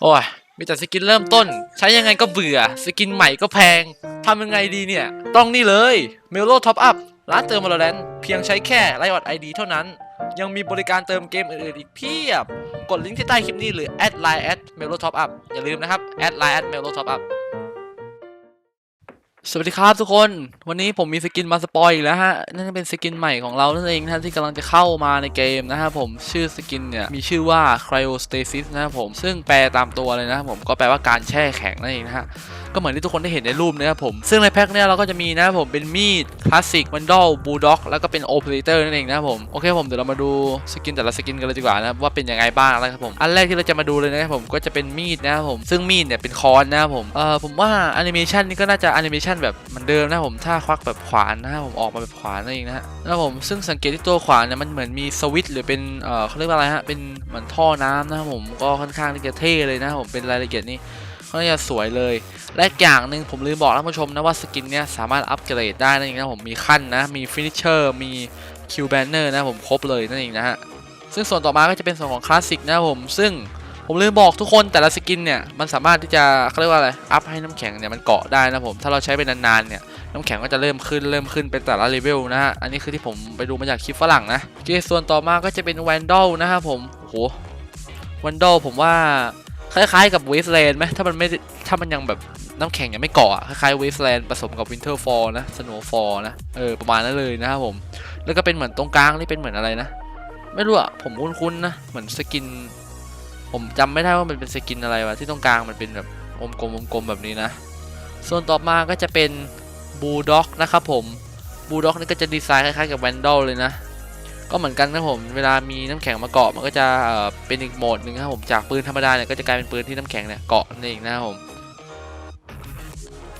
โอ้ยมีแต่สกินเริ่มต้น ใช้ยังไงก็เบื่อ สกินใหม่ก็แพงทำยังไงดีเนี่ย ต้องนี่เลยเมลโลท็อปอัพร้านเติมวอลเลนเพียงใช้แค่ไลออดไอดีเท่านั้น ยังมีบริการเติมเกมอื่นๆอีกเพียบ กดลิงก์ที่ใต้คลิปนี้หรือแอดไลน์แอดเมลโลท็อปอัพอย่าลืมนะครับแอดไลน์แอดเมลโลท็อปอัพ สวัสดีครับทุกคน วันนี้ผมมีสกินมาสปอยอีกแล้วฮะ นั่นเป็นสกินใหม่ของเรานั่นเองนะที่กำลังจะเข้ามาในเกมนะครับผมชื่อสกินเนี่ยมีชื่อว่า Cryostasis นะครับผมซึ่งแปลตามตัวเลยนะครับผมก็แปลว่าการแช่แข็งนั่นเองนะฮะ ก็เหมือนที่ทุกคนได้เห็นในรูปนะครับผม ซึ่งในแพ็คเนี่ยเราก็จะมีนะครับผมเป็นมีดคลาสสิกวันดอลบูลด็อกแล้วก็เป็นโอเปอเรเตอร์นั่นเองนะครับผมโอเคผมเดี๋ยวเรามาดูสกินแต่ละสกินกันเลยดีกว่านะครับว่าเป็นยังไงบ้างนะครับผมอันแรกที่เราจะมาดูเลยนะครับผมก็จะเป็นมีดนะครับผมซึ่งมีดเนี่ยเป็นค้อนนะครับผมเอ่อผมว่าแอนิเมชันนี่ก็น่าจะแอนิเมชันแบบเหมือนเดิมนะครับผมถ้าควักแบบขวานนะครับผมออกมาแบบขวานนั่นเองนะฮะนะครับผมซึ่งสังเกตที่ตัวขวานเนี่ยมันเหมือนมีสวิตช์หรือเป็นเอ่อเขาเรียกว่าอะไรฮะเป็นเหมือนท่อน้ำนะครับผมก็ค่อนข้างที่จะเท่เลยนะครับผมเป็นรายละเอียดนี่ ค่อนข้างจะสวยเลย และอย่างหนึ่งผมลืมบอกท่านผู้ชมนะว่าสกินเนี้ยสามารถอัปเกรดได้นั่นเองนะผมมีขั้นนะ มีฟินิชเชอร์มีคิวแบนเนอร์นะผมครบเลยนั่นเองนะฮะซึ่งส่วนต่อมาก็จะเป็นส่วนของคลาสสิกนะผมซึ่งผมลืมบอกทุกคนแต่ละสกินเนี่ยมันสามารถที่จะเขาเรียกว่าอะไรอัพให้น้ำแข็งเนี่ยมันเกาะได้นะผมถ้าเราใช้ไปนานๆเนี่ยน้ำแข็งก็จะเริ่มขึ้นเริ่มขึ้นเป็นแต่ละเลเวลนะฮะอันนี้คือที่ผมไปดูมาจากคลิปฝรั่งนะโอเคส่วนต่อมาก็จะเป็นแวนดอลนะครับผมโอ้โหแวนดอลผมว่า คล้ายๆกับเวสแลนด์ไหมถ้ามันไม่ถ้ามันยังแบบน้ำแข็งยังไม่เกาะคล้ายๆเวสแลนด์ผสมกับวินเทอร์ฟอลนะสโนว์ฟอลนะเออประมาณนั้นเลยนะครับผม แล้วก็เป็นเหมือนตรงกลางนี่เป็นเหมือนอะไรนะ ไม่รู้อะผมคุ้นๆนะเหมือนสกิน ผมจำไม่ได้ว่ามันเป็นสกินอะไรวะที่ตรงกลางมันเป็นแบบวงกลมวงกลมแบบนี้นะส่วนต่อมาก็จะเป็นบูลด็อกนะครับผมบูลด็อกนี่ก็จะดีไซน์คล้ายๆกับแวนดอลเลยนะ ก็เหมือนกันนะผมเวลามีน้ำแข็งมาเกาะมันก็จะเป็นอีกโหมดหนึ่งนะครับผมจากปืนธรรมดาเนี่ยก็จะกลายเป็นปืนที่น้ำแข็งเนี่ยเกาะนั่นเองนะครับผม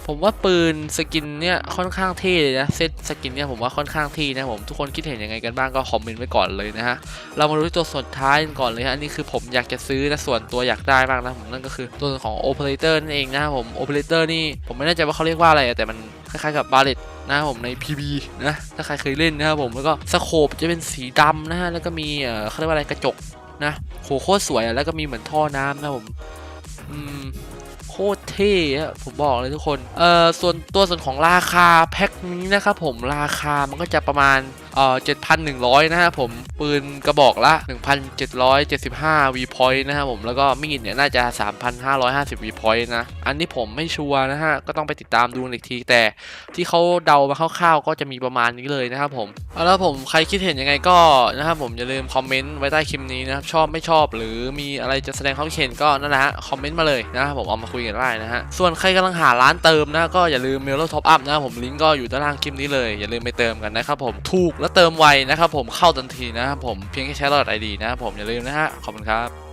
ผมว่าปืนสกินเนี่ยค่อนข้างเท่เลยนะเซตสกินเนี่ยผมว่าค่อนข้างเท่นะผมทุกคนคิดเห็นยังไงกันบ้างก็คอมเมนต์ไว้ก่อนเลยนะฮะเรามาดูที่ตัวสุดท้ายกันก่อนเลยฮะอันนี้คือผมอยากจะซื้อนะส่วนตัวอยากได้บ้างนะผมนั่นก็คือตัวของโอเปอเรเตอร์นั่นเองนะครับผมโอเปอเรเตอร์นี่ผมไม่แน่ใจว่าเขาเรียกว่าอะไรแต่มันคล้ายๆกับบาเลตนะครับผมใน PB นะถ้าใครเคยเล่นนะครับผมแล้วก็สโคปจะเป็นสีดำนะฮะแล้วก็มีเอ่อเขาเรียกว่าอะไรกระจกนะโหโคตรสวยแล้วก็มีเหมือนท่อน้ำนะผมอืม คตรเท่ผมบอกเลยทุกคน เอ่อ ส่วนตัวส่วนของราคาแพ็คนี้นะครับผมราคามันก็จะประมาณ เอ่อ7,100 นะครับผมปืนกระบอกละ 1,775 V point นะครับผมแล้วก็มีดเนี่ยน่าจะ 3,550 V point นะ อันนี้ผมไม่ชัวร์นะฮะ ก็ต้องไปติดตามดูอีกทีแต่ที่เขาเดามาคร่าวๆ ก็จะมีประมาณนี้เลยนะครับผมเอาล้วผมใครคิดเห็นยังไงก็นะครับผมอย่าลืมคอมเมนต์ไว้ใต้คลิปนี้นะครับชอบไม่ชอบหรือมีอะไรจะแสดงความคิดเห็นก็นั่นแหละฮะคอมเมนต์มาเลยนะครับผมเอามาคุยกันได้นะฮะส่วนใครกำลังหาร้านเติมนะก็อย่าลืมเมลโลท็อปอัพนะครับผมลิงก์ก็อยู่ด้านล่างคลิปนี้เลยอย่าลืมไปเติมกันนะครับผมถูกแล้วเติมไวนะครับผมเข้าทันทีนะครับผมเพียงแค่ใช้รหัสไอดีนะครับผมอย่าลืมนะฮะขอบคุณครับ